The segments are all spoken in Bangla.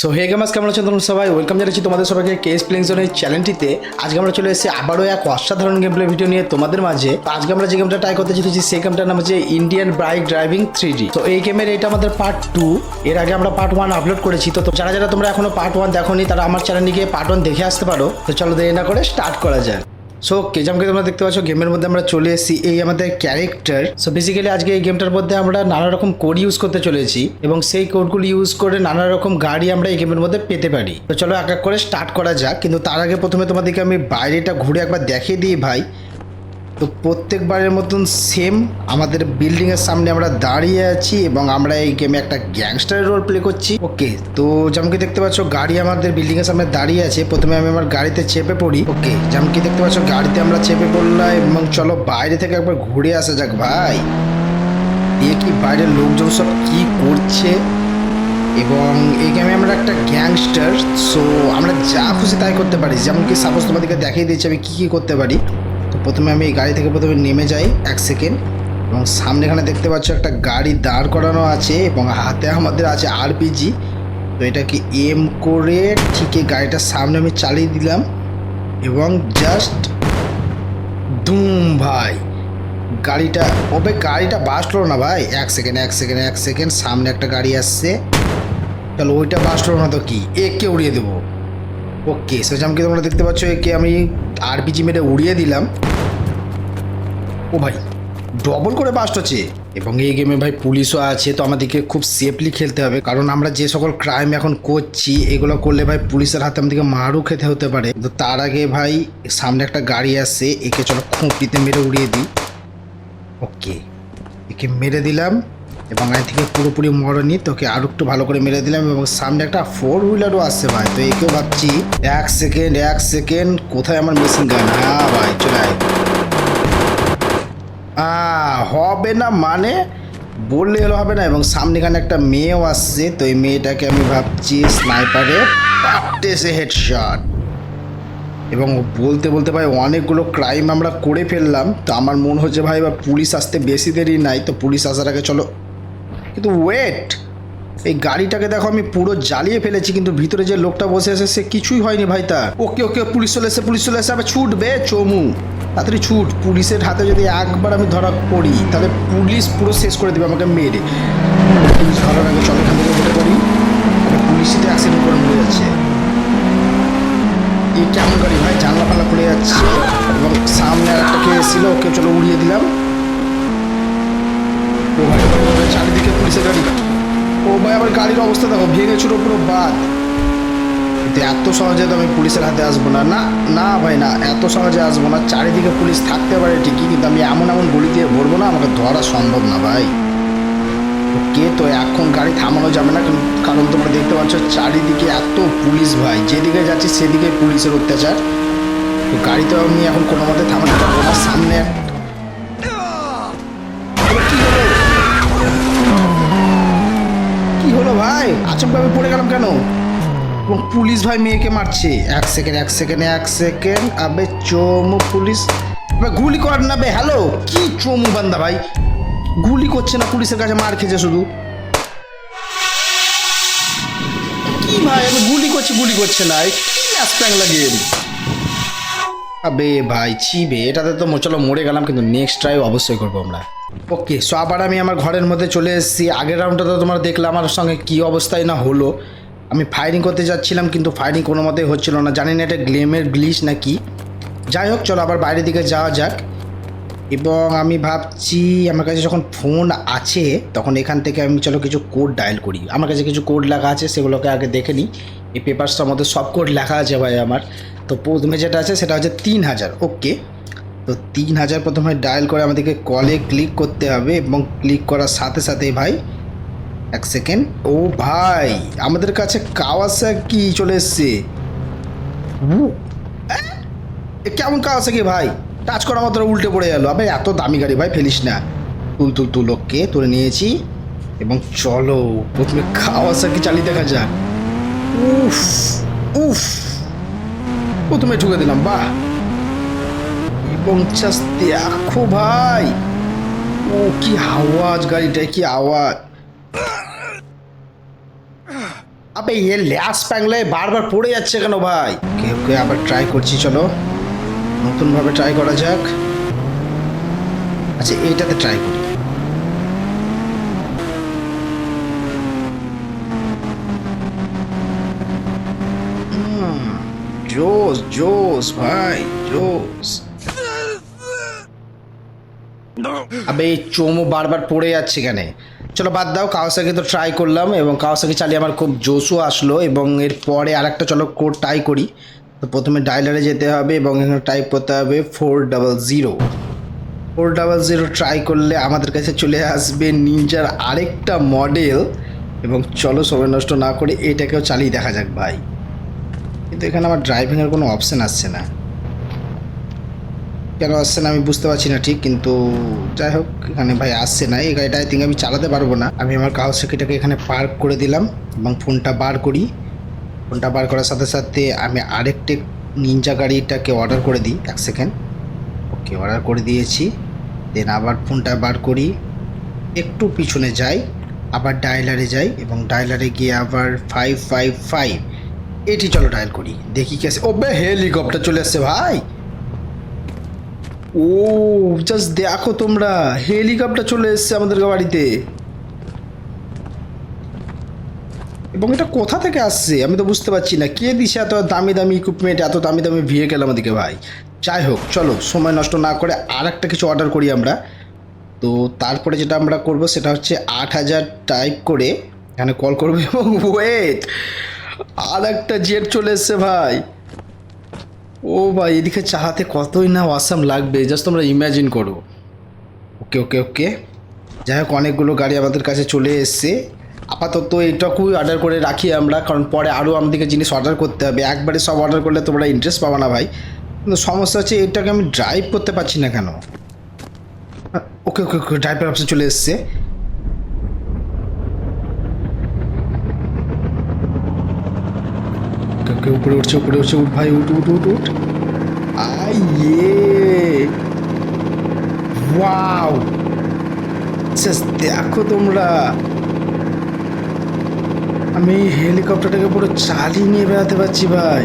সো হে গেমাস কেমন আছেন তোমরা সবাই? ওয়েলকাম জানাচ্ছি তোমাদের সবাইকে কেস প্লেইং জোনের চ্যানেলটিতে। আজকে আমরা চলে এসেছি আবারও এক অসাধারণ গেম প্লে ভিডিও নিয়ে তোমাদের মাঝে। আজকে আমরা যে গেমটা ট্রাই করতে চলেছি সেই গেমটার নাম হচ্ছে ইন্ডিয়ান বাইক ড্রাইভিং থ্রি তো এই গেমের এটা আমাদের পার্ট টু এর আগে আমরা পার্ট ওয়ান আপলোড করেছি। তো তো যারা যারা তোমরা এখনও পার্ট ওয়ান দেখোনি, তারা আমার চ্যানেলে গিয়ে পার্ট ওয়ান দেখে আসতে পারো। তো চলো দেরি না করে স্টার্ট করা যায় সো কেজামকে তোমরা দেখতে পাচ্ছ গেমের মধ্যে আমরা চলে এসেছি এই আমাদের ক্যারেক্টার সো বেসিক্যালি আজকে এই গেমটার মধ্যে আমরা নানা রকম কোড ইউজ করতে চলেছি এবং সেই কোডগুলি ইউজ করে নানা রকম গাড়ি আমরা এই গেমের মধ্যে পেতে পারি। তো চলো এক এক করে স্টার্ট করা যাক, কিন্তু তার আগে প্রথমে তোমাদেরকে আমি বাইরেটা ঘুরে একবার দেখিয়ে দিই ভাই। তো প্রত্যেকবারের মতন সেম আমাদের বিল্ডিং এর সামনে আমরা দাঁড়িয়ে আছি এবং আমরা এই গেমে একটা গ্যাংস্টারের রোল প্লে করছি। ওকে তো যেমন কি দেখতে পাচ্ছ গাড়ি আমাদের বিল্ডিং এর সামনে দাঁড়িয়ে আছে। প্রথমে আমি আমার গাড়িতে চেপে পড়ি। ওকে যেমন কি দেখতে পাচ্ছ গাড়িতে আমরা চেপে পড়লাম এবং চলো বাইরে থেকে একবার ঘুরে আসা যাক ভাই। এ কি বাইরের লোকজন সব কি করছে? এবং এই গেমে আমরা একটা গ্যাংস্টার সো আমরা যা খুশি তাই করতে পারি। যেমন কি সাপোজ তোমাদেরকে দেখিয়ে দিচ্ছি আমি কী কী করতে পারি? তো প্রথমে আমি এই গাড়ি থেকে প্রথমে নেমে যাই এক সেকেন্ড এবং সামনে এখানে দেখতে পাচ্ছ একটা গাড়ি দাঁড় করানো আছে এবং হাতে আমাদের আছে আরপিজি তো এটাকে এম করে ঠিক এই গাড়িটার সামনে আমি চালিয়ে দিলাম এবং জাস্ট দুম ভাই, গাড়িটা, ওবে গাড়িটা বাসলো না ভাই? এক সেকেন্ড এক সেকেন্ড এক সেকেন্ড সামনে একটা গাড়ি আসছে। তাহলে ওইটা বাসলো না তো কি? একে উড়িয়ে দেবো। ওকে সেজামকে তোমরা দেখতে পাচ্ছ, একে আমি আরপিজি মেরে উড়িয়ে দিলাম। ও ভাই ডবল করে বাস্ট হচ্ছে। এবং এই গেমে ভাই পুলিশও আছে, তো আমাদেরকে খুব সেফলি খেলতে হবে। কারণ আমরা যে সকল ক্রাইম এখন করছি, এগুলো করলে ভাই পুলিশের হাতে আমাদেরকে মারও খেতে হতে পারে। তো তার আগে ভাই, সামনে একটা গাড়ি আসছে, একে চলো খুঁপিতে মেরে উড়িয়ে দিই। ওকে, একে মেরে দিলাম। এবং আই থেকে পুরোপুরি মরনি, তোকে আরও একটু ভালো করে মেরে দিলাম এবং সামনে একটা ফোর হুইলারও আসছে ভাই। তো একেও ভাবছি এক সেকেন্ড এক সেকেন্ড কোথায় আমার মেশিন গান হ্যাঁ ভাই, চলে হবে না মানে? বললে হলো হবে না এবং সামনে এখানে একটা মেয়েও আসছে, তো এই মেয়েটাকে আমি ভাবছি স্নাইপারে সে হেডশট এবং বলতে বলতে ভাই অনেকগুলো ক্রাইম আমরা করে ফেললাম, তো আমার মনে হচ্ছে ভাই এবার পুলিশ আসতে বেশি দেরি নাই, তো পুলিশ আসার আগে চলো কিন্তু ওয়েট এই গাড়িটাকে দেখো আমি পুরো জ্বালিয়ে ফেলেছি কিন্তু ভিতরে যে লোকটা বসে আছে সে কিছুই হয়নি ভাই তা ওকে ওকে পুলিশ চলে এসে পুলিশ চলে এসে আবার ছুটবে চমু। তাড়াতাড়ি ছুট পুলিশের হাতে যদি একবার আমি ধরা পড়ি তাহলে পুলিশ পুরো শেষ করে দেবে আমাকে মেরে। পুলিশ ধরার আগে চলো এখান থেকে উঠে পড়ি। পুলিশিতে অ্যাক্সিডেন্ট করে মরে যাচ্ছে। এই কেমন গাড়ি ভাই? জানলা ফালা খুলে যাচ্ছে। এবং সামনে একটা কে এসেছিল ওকে চলো উড়িয়ে দিলাম। ও ভাই, চারিদিকে পুলিশের গাড়ি ও ভাই, আবার গাড়ির অবস্থা দেখো, ভেঙে ছিল পুরো বাদ। কিন্তু এত সহজে তো আমি পুলিশের হাতে আসব না। না না ভাই, না, এত সহজে আসব না। চারিদিকে পুলিশ থাকতে পারে ঠিকই, কিন্তু আমি এমন এমন গলি দিয়ে ভরবো না, আমাকে ধরা সম্ভব না ভাই। কে তো এখন গাড়ি থামানো যাবে না, কারণ তোমরা দেখতে পাচ্ছ চারিদিকে এত পুলিশ ভাই। যেদিকে যাচ্ছি সেদিকে পুলিশের অত্যাচার। তো গাড়ি তো আমি এখন কোনো মতে থামাতে পারব না। সামনে ভাই? আচমকা আমি পড়ে গেলাম কেন? এবং পুলিশ ভাই মেয়েকে মারছে? এক সেকেন্ড এক সেকেন্ড এক সেকেন্ড আবে চমু পুলিশ। গুলি কর না বে হ্যালো কি চমু বান্দা ভাই? গুলি করছে না পুলিশের কাছে, মার খেয়েছে শুধু। কি ভাই, আমি গুলি করছি, গুলি করছে না। কি ম্যাচ প্যাংলা গেম আবে ভাই ছিবে এটাতে তো চলো মরে গেলাম, কিন্তু নেক্সট ট্রাই অবশ্যই করব আমরা। ওকে সো আবার আমি আমার ঘরের মধ্যে চলে এসেছি। আগের রাউন্ডটা তো তোমরা দেখলে আমার সঙ্গে কি অবস্থায় না হলো। আমি ফায়ারিং করতে যাচ্ছিলাম, কিন্তু ফায়ারিং কোনো মতেই হচ্ছিল না। জানি না এটা গ্লেমের গ্লিচ না কি। যাই হোক, চলো আবার বাইরের দিকে যাওয়া যাক। এবং আমি ভাবছি, আমার কাছে যখন ফোন আছে, তখন এখান থেকে আমি চলো কিছু কোড ডায়াল করি। আমার কাছে কিছু কোড লেখা আছে, সেগুলোকে আগে দেখে নিই। এই পেপারসটার মধ্যে সব কোড লেখা আছে ভাই আমার। তো প্রথমে যেটা আছে সেটা হচ্ছে তিন হাজার ওকে তো তিন হাজার প্রথমে ডায়াল করে আমাদেরকে কলে ক্লিক করতে হবে এবং ক্লিক করার সাথে সাথে ভাই এক সেকেন্ড ও ভাই আমাদের কাছে কাওয়াসাকি চলে এসছে? কেমন কাওয়াসাকি ভাই? টাচ করা মাত্র উল্টে পড়ে গেল। আবে এত দামি গাড়ি ভাই ফেলিস না। তুল তুল তুল ওকে তুলে নিয়েছি। এবং চলো প্রথমে কাওয়াসাকি চালিয়ে দেখা যাক। উফ উফ। প্রথমে ঢুকে দিলাম, বাহ। এবং দেখো ভাই। ও, কি আওয়াজ গাড়িটায়, কি আওয়াজ। আবে, এ ল্যাস প্যাংলায় বারবার পড়ে যাচ্ছে কেন ভাই? কেউ কেউ আবার ট্রাই করছি, চলো। নতুনভাবে ট্রাই করা যাক। আচ্ছা এইটাতে ট্রাই করি। জোস জোস ভাই জোস আবে চোমো বারবার পড়ে যাচ্ছে কেন চলো বাদ দাও কাওয়াসাকি তো ট্রাই করলাম এবং কাওয়াসাকি চালিয়ে আমার খুব জোশও আসলো এবং এর পরে আরেকটা চলো কোড ট্রাই করি। তো প্রথমে ডায়লারে যেতে হবে এবং এখানে টাইপ করতে হবে four double zero four double zero try করলে আমাদের কাছে চলে আসবে নিনজার আরেকটা মডেল এবং চলো সময় নষ্ট না করে এটাকেও চালিয়ে দেখা যাক ভাই। কিন্তু এখানে আমার ড্রাইভিংয়ের কোনো অপশান আসছে না। কেন আসছে না আমি বুঝতে পারছি না ঠিক, কিন্তু যাই হোক, এখানে ভাই আসছে না। এই গাড়িটা আই থিঙ্ক আমি চালাতে পারব না। আমি আমার কাউসাকিটাকে এখানে পার্ক করে দিলাম এবং ফোনটা বার করি। ফোনটা বার করার সাথে সাথে আমি আরেকটি নিনজা গাড়িটাকে অর্ডার করে দিই, এক সেকেন্ড ওকে অর্ডার করে দিয়েছি। দেন আবার ফোনটা বার করি। একটু পিছনে যাই, আবার ডায়লারে যাই এবং ডায়লারে গিয়ে আবার ফাইভ ফাইভ ফাইভ এটি চলো ডায়াল করি। দেখি কে আসে ও বে হেলিকপ্টার চলে আসছে ভাই। ও জাস্ট দেখো তোমরা হেলিকপ্টার চলে এসছে আমাদের বাড়িতে। এবং এটা কোথা থেকে আসছে? আমি তো বুঝতে পারছি না। কে দিছে এত দামি দামি ইকুইপমেন্ট এত দামি দামি ভেহিকেল আমাদেরকে ভাই? যাই হোক, চলো, সময় নষ্ট না করে আর একটা কিছু অর্ডার করি আমরা। তো তারপরে যেটা আমরা করব, সেটা হচ্ছে আট হাজার টাইপ করে, এখানে কল করব এবং ওয়েট আর একটা জেট চলে এসছে ভাই। ও ভাই, এদিকে চালাতে কতই না অসাম লাগবে জাস্ট তোমরা ইমাজিন করো। ওকে ওকে ওকে যাই হোক, অনেকগুলো গাড়ি আমাদের কাছে চলে এসছে। আপাতত এইটুকুই অর্ডার করে রাখি আমরা, কারণ পরে আরও আমাদেরকে জিনিস অর্ডার করতে হবে। একবারে সব অর্ডার করলে তোমরা ইন্টারেস্ট পাবো না ভাই। কিন্তু সমস্যা হচ্ছে এটাকে আমি ড্রাইভ করতে পারছি না কেন? ওকে ওকে ওকে ড্রাইভার অপশন চলে এসছে। ওকে, উপরে উঠছে উপরে উঠছে উঠ ভাই উঠ উঠ উঠ উঠ। আইয়ে। ওয়াও। দেখো তোমরা। আমি হেলিকপ্টারটাকে পুরো চালিয়ে নিয়ে বেড়াতে পারছি ভাই।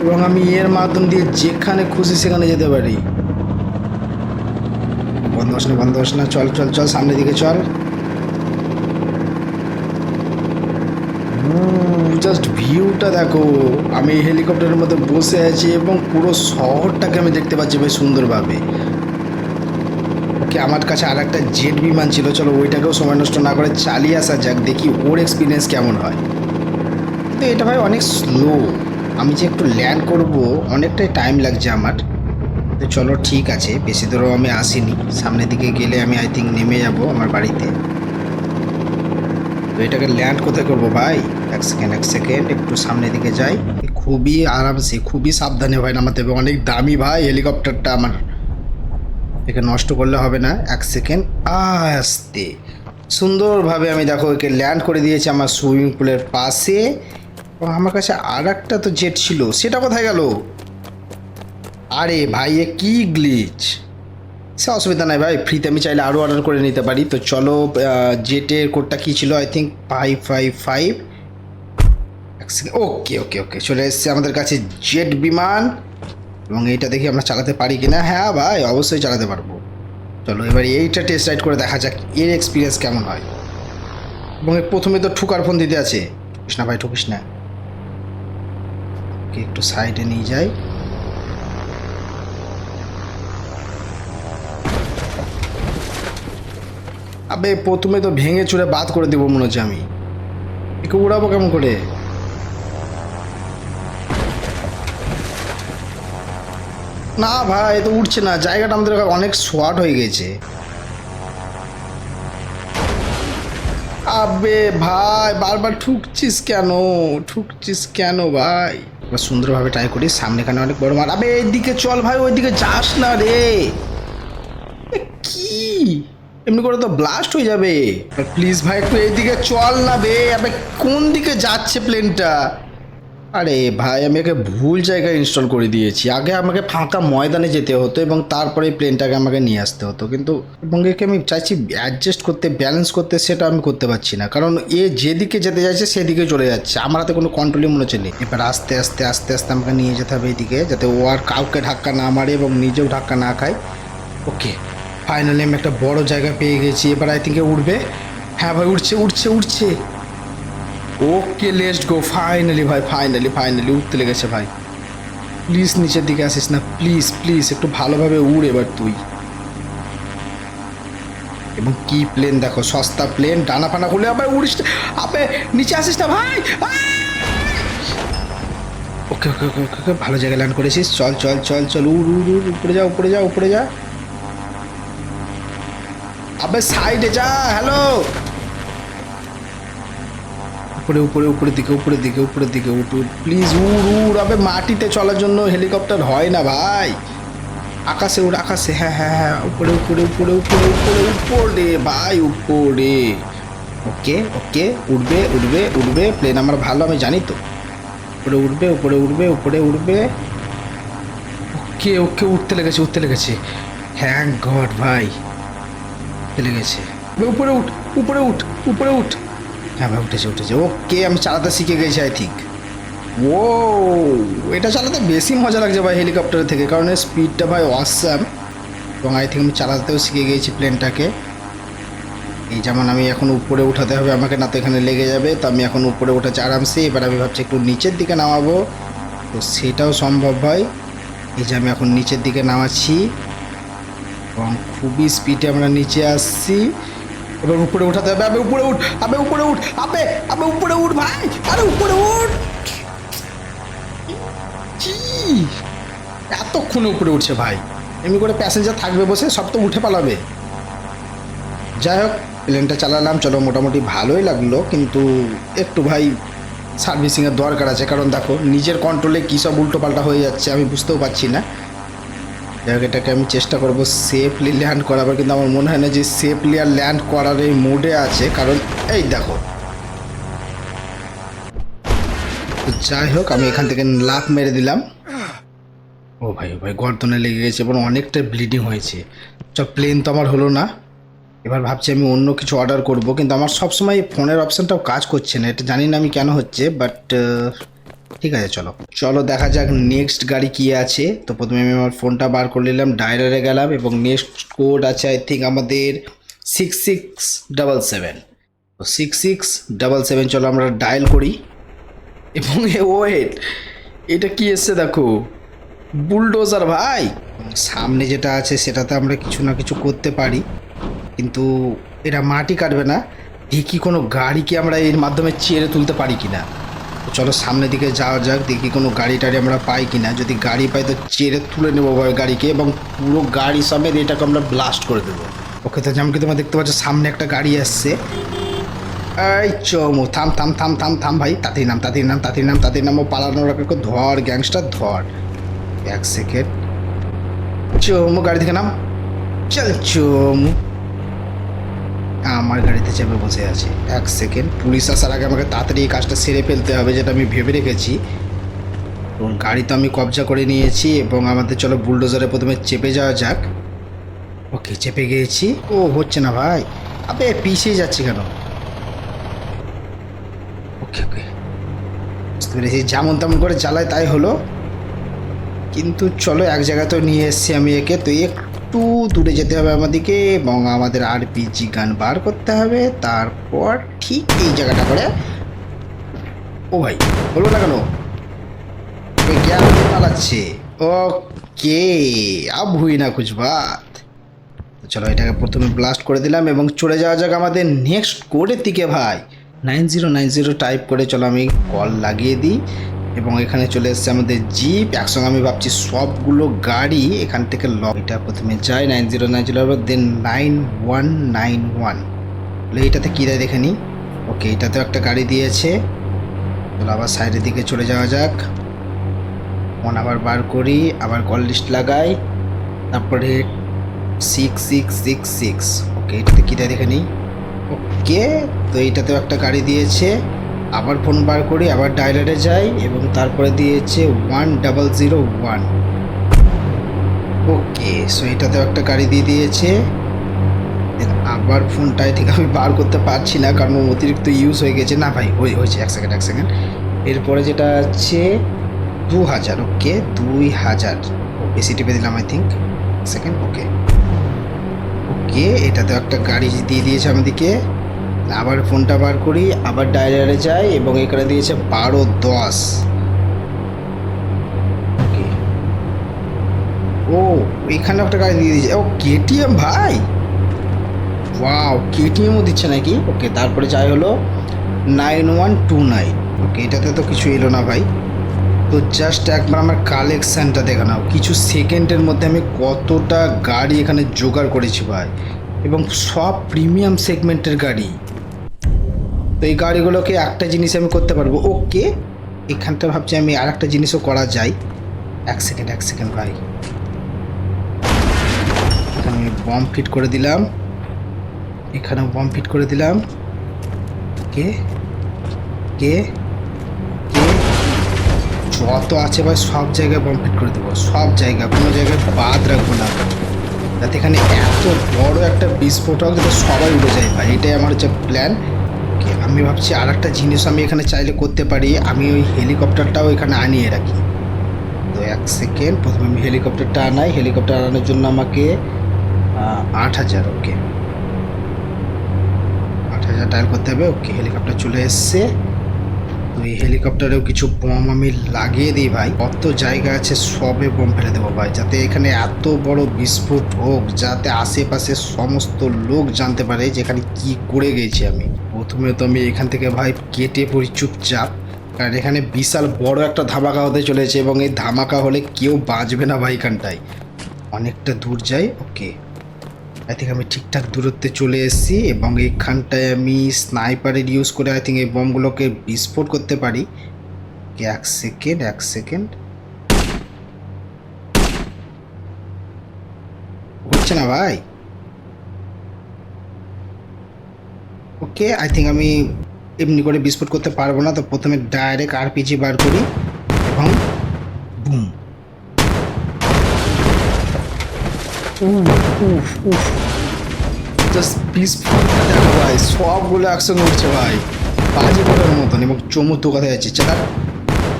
এবং আমি এর মাধ্যম দিয়ে যেখানে খুশি সেখানে যেতে পারি। বন্ধ না বন্ধ না চল চল চল সামনের দিকে চল। জাস্ট ভিউটা দেখো। আমি হেলিকপ্টারের মধ্যে বসে আছি এবং পুরো শহরটাকে আমি দেখতে পাচ্ছি বেশ সুন্দরভাবে। ওকে, আমার কাছে আর একটা জেট বিমান ছিল। চলো ওইটাকেও সময় নষ্ট না করে চালিয়ে আসা যাক, দেখি ওর এক্সপিরিয়েন্স কেমন হয়। কিন্তু এটা ভাই অনেক স্লো আমি যে একটু ল্যান্ড করব, অনেকটাই টাইম লাগছে আমার। তো চলো, ঠিক আছে। বেশি দূরও আমি আসিনি। সামনের দিকে গেলে আমি আই থিঙ্ক নেমে যাব আমার বাড়িতে। তো এটাকে ল্যান্ড কোথায় করব ভাই? এক সেকেন্ড এক সেকেন্ড একটু সামনের দিকে যাই। খুবই আরামসে খুবই সাবধানে ভাই নামাতে হবে। অনেক দামি ভাই হেলিকপ্টারটা আমার। একে নষ্ট করলে হবে না। এক সেকেন্ড আস্তে। সুন্দরভাবে আমি দেখো একে ল্যান্ড করে দিয়েছি আমার সুইমিং পুলের পাশে। আমার কাছে আর একটা তো জেট ছিল। সেটা কোথায় গেল? আরে ভাই, এ কি গ্লিচ সে অসুবিধা নাই ভাই ফ্রিতে আমি চাইলে আরও অর্ডার করে নিতে পারি। তো চলো জেটের কোডটা কী ছিল? I think five five five okay okay okay চলে এসছে আমাদের কাছে জেট বিমান। এবং এইটা দেখি আমরা চালাতে পারি কি না হ্যাঁ ভাই, অবশ্যই চালাতে পারব। চলো, এবার এইটা টেস্ট রাইড করে দেখা যাক এর এক্সপিরিয়েন্স কেমন হয়। এবং প্রথমে তো ঠুকার ফোন দিতে আছে। ঠুকিস ভাই, ঠুকিস না। ওকে, একটু সাইডে নিয়ে যাই। আবে, প্রথমে তো ভেঙে চুরে বাদ করে দেবো মনে হচ্ছে আমি। একে উড়াবো কেমন করে? না ভাই তো উঠছে না। জায়গাটা আমাদের অনেক শর্ট হয়ে গেছে। আবে ভাই, বারবার ঠুকছিস কেন? ঠুকছিস কেন ভাই? সুন্দরভাবে ট্রাই করি, সামনেখানে অনেক বড় মার আবে এইদিকে চল ভাই, ওইদিকে যাস না রে। কি? এমনি করে তো ব্লাস্ট হয়ে যাবে। প্লিজ ভাই, একটু এইদিকে চল না বে। আবে কোন দিকে যাচ্ছে প্লেনটা আরে ভাই, আমি একে ভুল জায়গায় ইনস্টল করে দিয়েছি। আগে আমাকে ফাঁকা ময়দানে যেতে হতো এবং তারপরে প্লেনটাকে আমাকে নিয়ে আসতে হতো। কিন্তু এবং একে আমি চাইছি অ্যাডজাস্ট করতে ব্যালেন্স করতে, সেটা আমি করতে পারছি না। কারণ এ যেদিকে যেতে যাচ্ছে সেদিকে চলে যাচ্ছে। আমার হাতে কোনো কন্ট্রোলই মনে হচ্ছে নেই। এবার আস্তে আস্তে আস্তে আস্তে আমাকে নিয়ে যেতে হবে এদিকে, যাতে ও আর কাউকে ধাক্কা না মারে এবং নিজেও ধাক্কা না খায়। ওকে ফাইনালি আমি একটা বড় জায়গা পেয়ে গেছি। এবার আই থিঙ্কে উঠবে। হ্যাঁ ভাই, উঠছে উঠছে উঠছে। ওকে লেস্ট গো ফাইনালি ভাই ফাইনালি ফাইনালি উঠতে লেগেছে ভাই। প্লিজ নিচের দিকে আসিস না। প্লিজ প্লিজ একটু ভালোভাবে উড় এবার তুই। এবং কি প্লেন দেখো, সস্তা প্লেন ডানা ফানা খুলে আবার উড়িস আপে, নিচে আসিস না ভাই। ওকে ওকে ওকে ওকে ওকে ভালো জায়গায় ল্যান্ড করেছিস। চল চল চল চল, উড় উড় উড়, উপরে যা উপরে যা উপরে যা। আবে সাইডে যা হ্যালো উপরে উপরে উপরের দিকে উপরের দিকে উপরের দিকে, উঠ। প্লিজ উড় উড়, আবে মাটিতে চলার জন্য হেলিকপ্টার হয় না ভাই। আকাশে উড়, আকাশে হ্যাঁ হ্যাঁ হ্যাঁ উপরে উপরে উপরে উপরে উপরে উপরে, ভাই, উপরে। ওকে ওকে উঠবে উঠবে উঠবে প্লেন আমার ভালো, আমি জানি তো। উপরে উঠবে উপরে উঠবে উপরে উঠবে ওকে ওকে, উঠতে লেগেছে উঠতে লেগেছে। থ্যাংক গড ভাই, উঠতে লেগেছে। উপরে উঠ উপরে উঠ উপরে উঠ। হ্যাঁ ভাই, উঠেছে উঠেছে। ওকে, আমি চালাতে শিখে গেছি আই থিঙ্ক ও এটা চালাতে বেশি মজা লাগছে ভাই হেলিকপ্টারের থেকে, কারণ এর স্পিডটা ভাই অসাম এবং আই থিঙ্ক আমি চালাতেও শিখে গিয়েছি প্লেনটাকে এই যেমন আমি এখন উপরে উঠাতে হবে, আমাকে না তো এখানে লেগে যাবে, তো আমি এখন উপরে উঠেছি আরামসে, এবার আমি ভাবছি একটু নিচের দিকে নামাবো। তো সেটাও সম্ভব হয় এই যে আমি এখন নিচের দিকে নামাচ্ছি। এবং খুবই স্পিডে আমরা নিচে আসছি। এবার উপরে উঠাতে হবে, আবে উপরে উঠ, আবে উপরে উঠ, আবে আবে উপরে উঠ ভাই, আরে উপরে উঠ। এতক্ষণে উপরে উঠছে ভাই। এমনি করে প্যাসেঞ্জার থাকবে বসে, সব তো উঠে পালাবে। যাই হোক প্লেনটা চালালাম, চলো মোটামুটি ভালোই লাগল, কিন্তু একটু ভাই সার্ভিসিংয়ের দরকার আছে, কারণ দেখো, নিজের কন্ট্রোলে কী সব উল্টোপাল্টা হয়ে যাচ্ছে, আমি বুঝতেও পারছি না। যাই হোক এটাকে আমি চেষ্টা করব সেফলি ল্যান্ড করাবার, কিন্তু আমার মনে হয় না যে সেফলি আর ল্যান্ড করার এই মোডে আছে, কারণ এই দেখো। যাই হোক, আমি এখান থেকে লাফ মেরে দিলাম। ও ভাই ও ভাই, গর্দনে লেগে গেছে এবং অনেকটা ব্লিডিং হয়েছে। চ প্লেন তো আমার হলো না। এবার ভাবছি আমি অন্য কিছু অর্ডার করব, কিন্তু আমার সবসময় ফোনের অপশানটাও কাজ করছে না, এটা জানি না আমি কেন হচ্ছে বাট ঠিক আছে, চলো। চলো, দেখা যাক নেক্সট গাড়ি কি আছে। তো প্রথমে আমি আমার ফোনটা বার করে নিলাম ডায়লারে গেলাম এবং নেক্সট কোড আছে আই থিঙ্ক আমাদের সিক্স সিক্স ডাবল সেভেন তো সিক্স সিক্স ডাবল সেভেন চলো আমরা ডায়াল করি। এবং ওয়েট এটা কি এসছে দেখো? বুলডোজার ভাই! সামনে যেটা আছে, সেটাতে আমরা কিছু না কিছু করতে পারি। কিন্তু এরা মাটি কাটবে না। দেখি কোনো গাড়িকে আমরা এর মাধ্যমে চেড়ে তুলতে পারি কি না চলো সামনের দিকে যাওয়া যাক, দেখি কোনো গাড়ি টাড়ি আমরা পাই কি না যদি গাড়ি পাই তো চেড়ে তুলে নেব গাড়িকে এবং পুরো গাড়ি সমেত এটাকে আমরা ব্লাস্ট করে দেবো। ওকে তো যেমন কি তোমরা দেখতে পাচ্ছ? সামনে একটা গাড়ি আসছে। এই চমু, থাম থাম থাম থাম থাম ভাই, তাড়াতাড়ি নাম তাড়াতাড়ি নাম তাড়াতাড়ি নাম তাড়াতাড়ি নাম, ও পালানোর একটু ধর গ্যাংস্টার ধর। এক সেকেন্ড চমু, গাড়ি থেকে নাম। চল চমু। আমার গাড়িতে চেপে বসে আছে। এক সেকেন্ড পুলিশ আসার আগে আমাকে তাড়াতাড়ি এই কাজটা সেরে ফেলতে হবে, যেটা আমি ভেবে রেখেছি। এবং গাড়ি তো আমি কবজা করে নিয়েছি এবং আমাদের চলো বুলডোজারে প্রথমে চেপে যাওয়া যাক। ওকে, চেপে গিয়েছি। ও, হচ্ছে না ভাই। আবে, পিছিয়ে যাচ্ছি কেন? ওকে ওকে। বুঝতে পেরেছি, যেমন তেমন করে চালায় তাই হলো। কিন্তু চলো, এক জায়গায় তো নিয়ে এসছি আমি একে। তো একটু দূরে যেতে হবে আমাদেরকে এবং আমাদের আর আরপিজি গান বার করতে হবে। তারপর ঠিক এই জায়গাটা করে ও ভাই, বলব না কেন? পালাচ্ছে ওকে, আব হুই না কুছ চলো এটাকে প্রথমে ব্লাস্ট করে দিলাম এবং চলে যাওয়া যাক আমাদের নেক্সট কোডের দিকে ভাই। Nine zero nine zero type করে চলো আমি কল লাগিয়ে দিই। এবং এখানে চলে এসছে আমাদের জিপ। একসঙ্গে আমি ভাবছি সবগুলো গাড়ি এখান থেকে লক এটা প্রথমে যাই nine zero nine zero then nine one nine one এটাতে কী দেয় দেখে নিই ওকে এটাতেও একটা গাড়ি দিয়েছে। চলো আবার সাইডের দিকে চলে যাওয়া যাক। ফোন আবার বার করি, আবার কল লিস্ট লাগাই। তারপরে six six six six okay এটাতে কী দেয় দেখে নিই ওকে তো এইটাতেও একটা গাড়ি দিয়েছে। আবার ফোন বার করি, আবার ডায়লারে যাই এবং তারপরে দিয়েছে one double zero one okay so এটাতেও একটা গাড়ি দিয়ে দিয়েছে। আবার ফোনটা ঠিক আমি বার করতে পারছি না, কারণ অতিরিক্ত ইউজ হয়ে গেছে। না ভাই, ওই, হয়েছে, এক সেকেন্ড এক সেকেন্ড এরপরে যেটা আছে দু হাজার ওকে দুই হাজার বেশি টিপে দিলাম I think second okay okay এটাতেও একটা গাড়ি দিয়ে দিয়েছে আমাদেরকে। আবার ফোনটা বার করি, আবার ডায়লারে যাই এবং এখানে দিয়েছে বারো দশ। ও, এখানে একটা গাড়ি দিয়ে দিয়েছে। ও কেটিএম ভাই? ওয়াও কেটিএমও দিচ্ছে নাকি? ওকে, তারপরে যাই হলো nine one two nine okay, এটাতে তো কিছু এলো না ভাই। তো জাস্ট একবার আমার কালেকশানটা দেখে নাও। কিছু সেকেন্ডের মধ্যে আমি কতটা গাড়ি এখানে জোগাড় করেছি ভাই। এবং সব প্রিমিয়াম সেগমেন্টের গাড়ি। তো এই গাড়িগুলোকে একটা জিনিস আমি করতে পারব। ওকে, এখানটা ভাবছি আমি আর একটা জিনিসও করা যায়। এক সেকেন্ড এক সেকেন্ড ভাই। আমি বম ফিট করে দিলাম। এখানেও বম ফিট করে দিলাম। কে? কে? কে? যত আছে ভাই, সব জায়গায় বম ফিট করে দেবো। সব জায়গা কোনো জায়গায় বাদ রাখব না। যাতে এখানে এত বড় একটা বিস্ফোট হোক যাতে সবাই উড়ে যায় ভাই, এটাই আমার হচ্ছে প্ল্যান আমি ভাবছি আর একটা জিনিস আমি এখানে চাইলে করতে পারি। আমি ওই হেলিকপ্টারটাও এখানে আনিয়ে রাখি। তো এক সেকেন্ড, প্রথমে আমি হেলিকপ্টারটা আনাই। হেলিকপ্টার আনানোর জন্য আমাকে আট হাজার, ওকে। আট হাজার ডায়াল করতে হবে, ওকে। হেলিকপ্টার চলে এসছে। তো এই হেলিকপ্টারেও কিছু বোম আমি লাগিয়ে দিই ভাই। কত জায়গা আছে সবে বোম ফেলে দেবো ভাই। যাতে এখানে এত বড় বিস্ফোট হোক, যাতে আশেপাশে সমস্ত লোক জানতে পারে যে এখানে কী করে গেছি আমি। প্রথমে তো আমি এখান থেকে ভাই কেটে পড়ি চুপচাপ। কারণ এখানে বিশাল বড় একটা ধামাকা হতে চলেছে এবং এই ধামাকা হলে কেউ বাঁচবে না ভাই এখানটায়। অনেকটা দূর যাই, ওকে। আই থিঙ্ক আমি ঠিকঠাক দূরত্বে চলে এসেছি এবং এইখানটায় আমি স্নাইপারের ইউজ করে আই থিঙ্ক এই বমগুলোকে বিস্ফোট করতে পারি। এক সেকেন্ড এক সেকেন্ড হচ্ছে না ভাই? ওকে আই থিঙ্ক আমি এমনি করে বিস্ফোট করতে পারব না তো প্রথমে ডাইরেক্ট আরপিজি বার করি এবং বুম জাস্ট পিসফুলটা দেখো ভাই সবগুলো একসঙ্গে উঠছে ভাই। বাজে করার মতন এবং চমুক তো কথা যাচ্ছে চেতা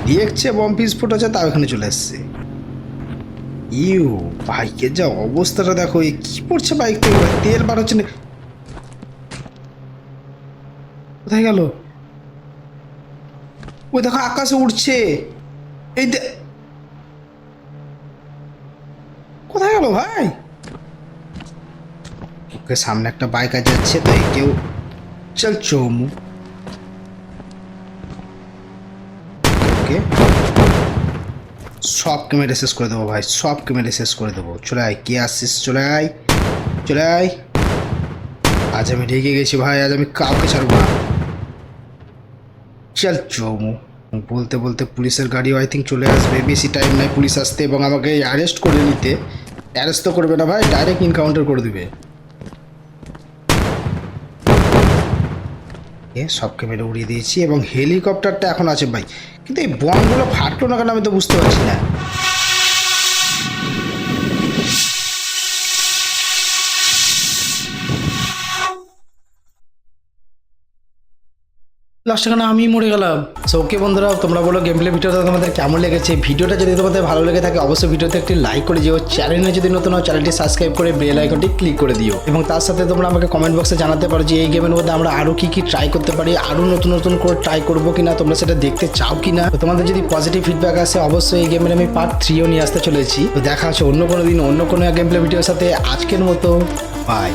দেখছে বম পিসফুট হচ্ছে তাও এখানে চলে এসছে। ইউ বাইকের যা অবস্থাটা দেখো এ কি পড়ছে বাইক থেকে তেল বার হচ্ছে না। কোথায় গেল? ওই দেখো আকাশে উঠছে এই কোথায় গেল ভাই? ওকে সামনে একটা বাইক আছে, যাচ্ছে তো এই কেউ চল চৌমু। ওকে। সবকে শেষ করে দেবো ভাই সবকে মেরে শেষ করে দেবো। চলে আয়, কে আসছিস? চলে আয় চলে আয়। আজ আমি রেগে গেছি ভাই, আজ আমি কাউকে ছাড়বো না। চল চৌমু। বলতে বলতে পুলিশের গাড়িও আই থিঙ্ক চলে আসবে। বেশি টাইম নাই পুলিশ আসতে এবং আমাকে অ্যারেস্ট করে নিতে। অ্যারেস্ট তো করবে না ভাই ডাইরেক্ট ইনকাউন্টার করে দেবে। এ, সবকে মেরে উড়িয়ে দিয়েছি এবং হেলিকপ্টারটা এখন আছে ভাই। কিন্তু এই বনগুলো ফাটলো না কেন আমি তো বুঝতে পারছি না। লাস্ট এখানে আমি মরে গেলাম? সো ওকে বন্ধুরা, তোমরা বলো গেম প্লে ভিডিওটা তোমাদের কেমন লেগেছে? ভিডিওটা যদি তোমাদের ভালো লেগে থাকে, অবশ্যই ভিডিওতে একটি লাইক করে দিও। চ্যানেলে যদি নতুন হয় চ্যানেলটি সাবস্ক্রাইব করে বেল আইকনটি ক্লিক করে দিও। এবং তার সাথে তোমরা আমাকে কমেন্ট বক্সে জানাতে পারো যে এই গেমের মধ্যে আমরা আরও কি কি ট্রাই করতে পারি আরও নতুন নতুন করে ট্রাই করব কিনা, তোমরা সেটা দেখতে চাও কিনা। তো তোমাদের যদি পজিটিভ ফিডব্যাক আসে, অবশ্যই এই গেমের আমি পার্ট থ্রিও নিয়ে আসতে চলেছি। তো দেখা হচ্ছে অন্য কোনো দিন অন্য কোনো গেম প্লে ভিডিওর সাথে। আজকের মতো বাই